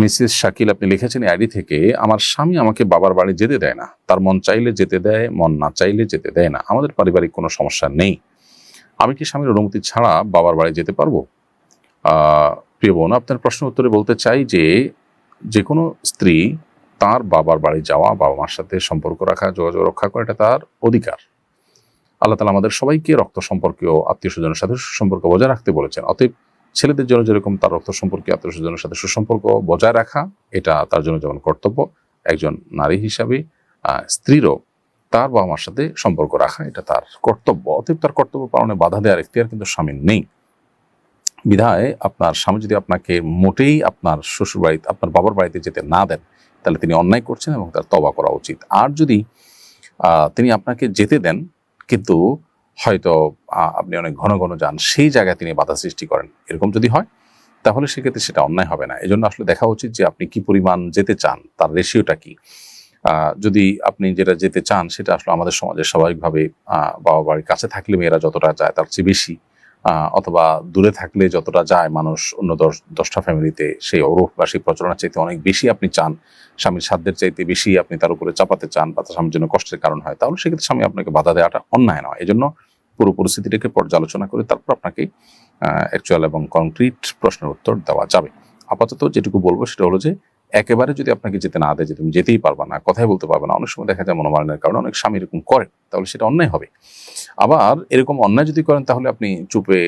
Mrs Shakil, আপনি লিখেছেন ID থেকে, আমার স্বামী আমাকে বাবার বাড়ি যেতে দেয় না। তার মন চাইলে যেতে দেয়, মন না চাইলে যেতে দেয় না। আমাদের পারিবারিক কোনো সমস্যা নেই। আমি কি স্বামীর অনুমতি ছাড়া বাবার বাড়ি যেতে পারব? প্রিয় বোন, আপনার প্রশ্ন উত্তরে বলতে চাই যে যে কোনো স্ত্রী তার বাবার বাড়ি যাওয়া, বাবা মার সাথে সম্পর্ক রাখা, যোগাযোগ রক্ষা করা, এটা তার অধিকার। আল্লাহ তালা আমাদের সবাইকে রক্ত সম্পর্কীয় আত্মীয় স্বজনের সাথে সুসম্পর্ক বজায় রাখতে বলেছেন। অতএব ছেলেদের জন্য যেরকম তার রক্ত সম্পর্কে আত্মীয় স্বজনের সাথে সুসম্পর্ক বজায় রাখা, এটা তার জন্য যেমন কর্তব্য, একজন নারী হিসাবে স্ত্রীরও তার বাবা মার সাথে সম্পর্ক রাখা, এটা তার কর্তব্য। অতএব তার কর্তব্য পালনে বাধা দেওয়ার এখতিয়ার কিন্তু স্বামীর নেই। বিধায় আপনার স্বামী যদি আপনাকে মোটেই আপনার শ্বশুর বাড়িতে আপনার বাবার বাড়িতে যেতে না দেন, তাহলে তিনি অন্যায় করছেন এবং তার তবা করা উচিত। আর যদি তিনি আপনাকে যেতে দেন, কিন্তু হয়তো আপনি অনেক ঘন ঘন যান, সেই জায়গায় তিনি বাধা সৃষ্টি করেন। এরকম যদি হয়, তাহলে সেক্ষেত্রে সেটা অন্যায় হবে না। এজন্য আসলে দেখা উচিত যে আপনি কি পরিমাণ যেতে চান, তার রেশিওটা কি। যদি আপনি যেটা যেতে চান, সেটা আসলে আমাদের সমাজে স্বাভাবিকভাবে বাবা বাড়ির কাছে থাকলে মেয়েরা যতটা যায়, তার চেয়ে বেশি। অথবা দূরে থাকলে যতটা যায় মানুষ অন্য দশ, দশটা ফ্যামিলিতে সেই অরূপ বা সেই প্রচলনের চাইতে অনেক বেশি আপনি চান। স্বামীর সাধ্যের চাইতে বেশি আপনি তার উপরে চাপাতে চান বা তার স্বামীর জন্য কষ্টের কারণ হয়, তাহলে সেক্ষেত্রে স্বামী আপনাকে বাধা দেওয়াটা অন্যায় নয়। এই জন্য পুরো পরিস্থিতিটাকে পর্যালোচনা করে তারপর আপনাকে অ্যাকচুয়াল এবং কংক্রিট প্রশ্নের উত্তর দেওয়া যাবে। আপাতত যেটুকু বলব সেটা হলো যে একেবারে যদি আপনাকে যেতে না দেয়, যে তুমি যেতেই পারবা না, কথাই বলতে পারবে না, অনেক সময় দেখা যায় মনোমালিনের কারণে অনেক স্বামী এরকম করে, তাহলে সেটা অন্যায় হবে। আবার এরকম অন্যায় যদি করেন, তাহলে আপনি চুপে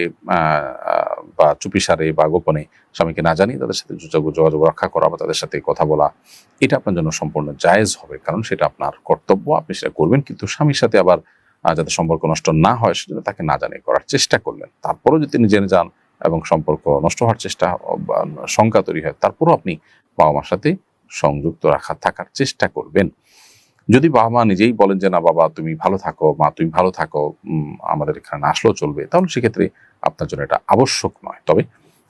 বা চুপি সারে বা গোপনে স্বামীকে না জানিয়ে তাদের সাথে যোগাযোগ রক্ষা করা বা তাদের সাথে কথা বলা, এটা আপনার জন্য সম্পূর্ণ জায়েজ হবে, কারণ সেটা আপনার কর্তব্য, আপনি সেটা করবেন, কিন্তু স্বামীর সাথে আবার যাতে সম্পর্ক নষ্ট না হয়, সেজন্য তাকে না জানিয়ে করার চেষ্টা করলেন। তারপরেও যদি তিনি জেনে যান এবং সম্পর্ক নষ্ট হওয়ার চেষ্টা শঙ্কা তৈরি হয়, তারপরও আপনি বাবা মার সাথে সংযুক্ত রাখা থাকার চেষ্টা করবেন। যদি বাবা মা নিজেই বলেন যে, না বাবা, তুমি ভালো থাকো, মা, তুমি ভালো থাকো আমাদের এখানে আসলেও চলবে, তাহলে সেক্ষেত্রে আপনার জন্য এটা আবশ্যক নয়। তবে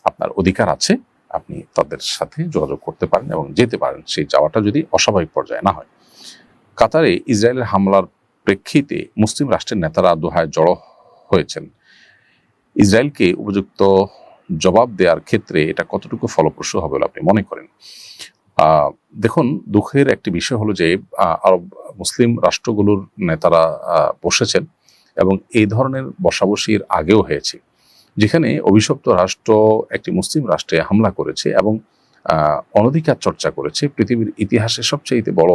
আপনার অধিকার আছে, আপনি তাদের সাথে যোগাযোগ করতে পারেন এবং যেতে পারেন। সেই যাওয়াটা যদি অস্বাভাবিক পর্যায়ে না হয়। কাতারে ইসরায়েলের হামলার প্রেক্ষিতে মুসলিম রাষ্ট্রের নেতারা দোহায় জড়ো হয়েছেন। ইসরায়েলকে উপযুক্ত জবাব দেওয়ার ক্ষেত্রে এটা কতটুকু ফলপ্রসূ হবে বলে আপনি মনে করেন? দেখুন, দুঃখের একটি বিষয় হলো যে আরব মুসলিম রাষ্ট্রগুলোর নেতারা বসেছেন এবং এই ধরনের বসাবসির আগেও হয়েছে, যেখানে অভিশপ্ত রাষ্ট্র, একটি মুসলিম রাষ্ট্রে হামলা করেছে এবং অনধিকার চর্চা করেছে। পৃথিবীর ইতিহাসে সবচেয়ে বড়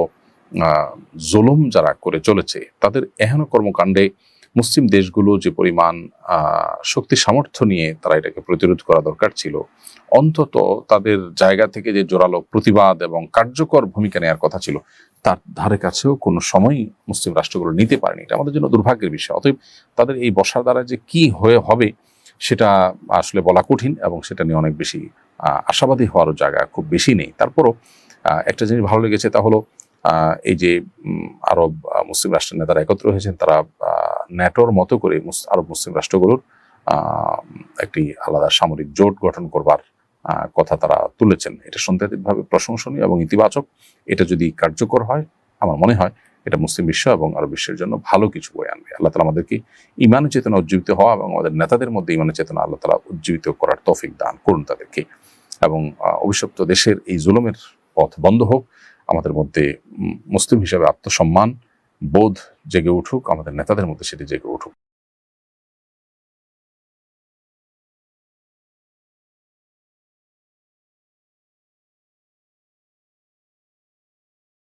জুলুম যারা করে চলেছে, তাদের এহেন কর্মকাণ্ডে মুসলিম দেশগুলো যে পরিমাণ শক্তি সামর্থ্য নিয়ে তারা এটাকে প্রতিরোধ করা দরকার ছিল, অন্তত তাদের জায়গা থেকে যে জোরালো প্রতিবাদ এবং কার্যকর ভূমিকা নেওয়ার কথা ছিল, তার ধারে কাছেও কোনো সময়ই মুসলিম রাষ্ট্রগুলো নিতে পারেনি। এটা আমাদের জন্য দুর্ভাগ্যের বিষয়। অতএব তাদের এই বসার দ্বারা যে কি হয়ে হবে, সেটা আসলে বলা কঠিন এবং সেটা নিয়ে অনেক বেশি আশাবাদী হওয়ারও জায়গা খুব বেশি নেই। তারপরও একটা জিনিস ভালো লেগেছে তা হলো এই যে আরব মুসলিম রাষ্ট্রের নেতারা একত্র হয়েছেন, তারা ন্যাটোর মতো করে আরব মুসলিম রাষ্ট্রগুলোর একটি আলাদা সামরিক জোট গঠন করবার কথা তারা তুলেছেন। এটা সন্দেহাতীতভাবে প্রশংসনীয় এবং ইতিবাচক। এটা যদি কার্যকর হয়, আমার মনে হয় এটা মুসলিম বিশ্ব এবং আরব বিশ্বের জন্য ভালো কিছু বয়ে আনবে। আল্লাহ তালা আমাদেরকে ইমান চেতনা উজ্জীবিত হওয়া এবং আমাদের নেতাদের মধ্যে ইমান চেতনা আল্লাহ তালা উজ্জীবিত করার তৌফিক দান করুন তাদেরকে। এবং অভিশপ্ত দেশের এই জুলুমের পথ বন্ধ হোক। আমাদের মধ্যে মুসলিম হিসাবে আত্মসম্মান বোধ জেগে উঠুক আমাদের নেতাদের মধ্যে সেটি জেগে উঠুক।